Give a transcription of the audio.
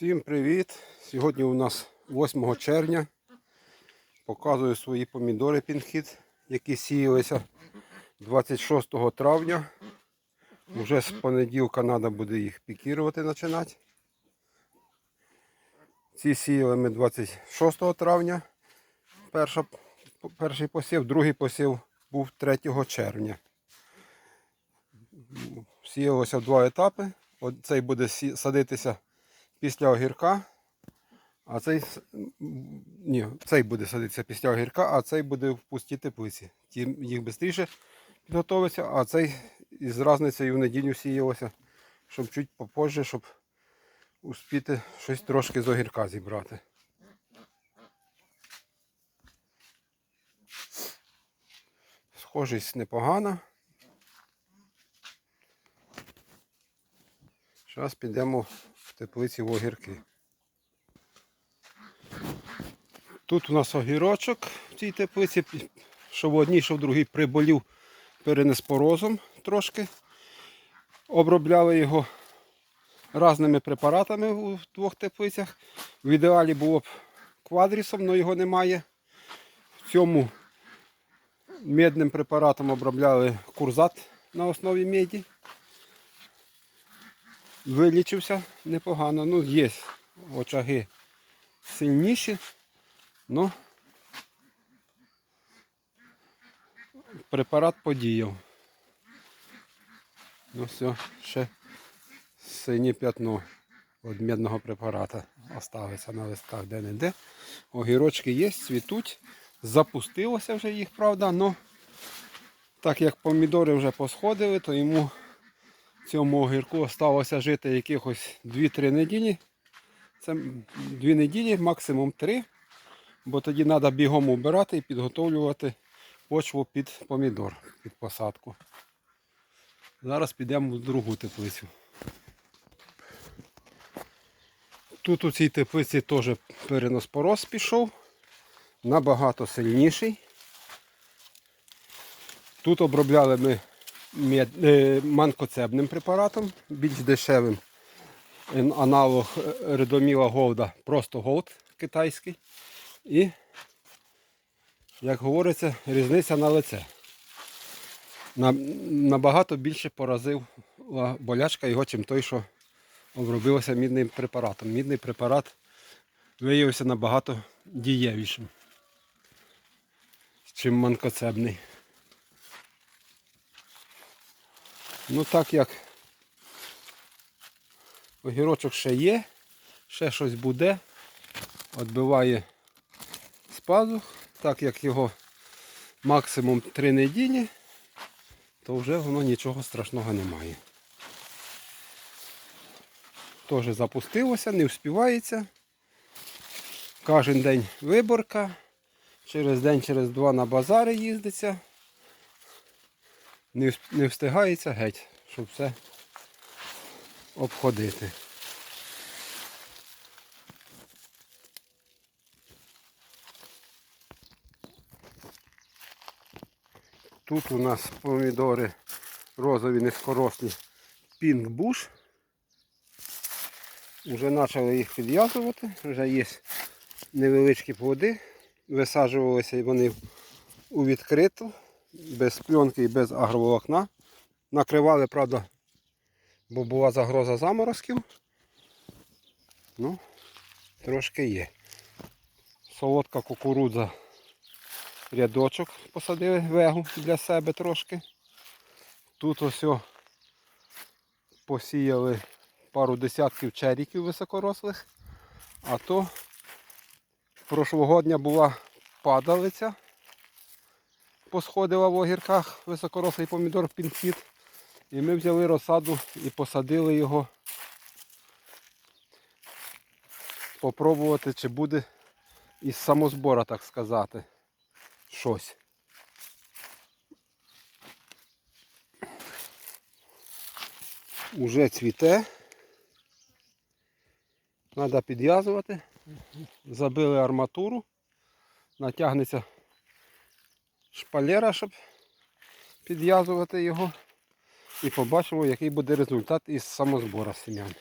Всім привіт! Сьогодні у нас 8 червня. Показую свої помідори пінхід, які сіялися 26 травня. Уже з понеділка треба буде їх пікірувати починати. Ці сіяли ми 26 травня. Перша, перший посів, другий посів був 3 червня. Сіялося в два етапи. От цей буде садитися після огірка, а цей, ні, цей буде садитися після огірка, а цей буде в пустій теплиці. Ті їх швидше підготовиться, а цей із різницею в неділю сіялося, щоб чуть попозже, щоб успіти щось трошки з огірка зібрати. Схожість непогана. Зараз підемо теплиці в огірки. Тут у нас огірочок в цій теплиці, що в одній, що в другій приболів перенеспорозом трошки. Обробляли його різними препаратами у двох теплицях. В ідеалі було б квадрісом, але його немає. В цьому медним препаратом обробляли курзат на основі меді вилічився непогано. Ну, є очаги сильніші, але препарат подіяв. Ну все, ще синє п'ятно від медного препарата осталося на листках де-не-де. Огірочки є, цвітуть. Запустилося вже їх, правда, але так як помідори вже посходили, то йому цьому огірку осталося жити якихось 2-3 неділі. Це 2 неділі, максимум 3. Бо тоді треба бігом убирати і підготовлювати почву під помідор, під посадку. Зараз підемо в другу теплицю. Тут у цій теплиці теж переноспороз пішов, набагато сильніший. Тут обробляли ми манкоцебним препаратом, більш дешевим. Аналог е, редоміла голда, просто голд китайський. І, як говориться, різниця на лице. Набагато більше поразила болячка його, чим той, що обробився мідним препаратом. Мідний препарат виявився набагато дієвішим, чим манкоцебний. Ну так як огірочок ще є, ще щось буде, відбиває з пазух, так як його максимум 3 неділі, то вже воно нічого страшного немає. Теж запустилося, не вспівається. Кожен день виборка, через день, через два на базари їздиться не, встигається геть, щоб все обходити. Тут у нас помідори розові низькорослі Bush. Вже почали їх підв'язувати, вже є невеличкі плоди. Висаджувалися вони у відкриту, без пленки і без агроволокна. Накривали, правда, бо була загроза заморозків. Ну, трошки є. Солодка кукурудза рядочок посадили вегу для себе трошки. Тут ось посіяли пару десятків черіків високорослих, а то прошлогодня була падалиця посходила в огірках високорослий помідор пінхід. І ми взяли розсаду і посадили його. Попробувати, чи буде із самозбора, так сказати, щось. Уже цвіте. Треба підв'язувати. Забили арматуру. Натягнеться шпалера, щоб підв'язувати його. І побачимо, який буде результат із самозбора семян.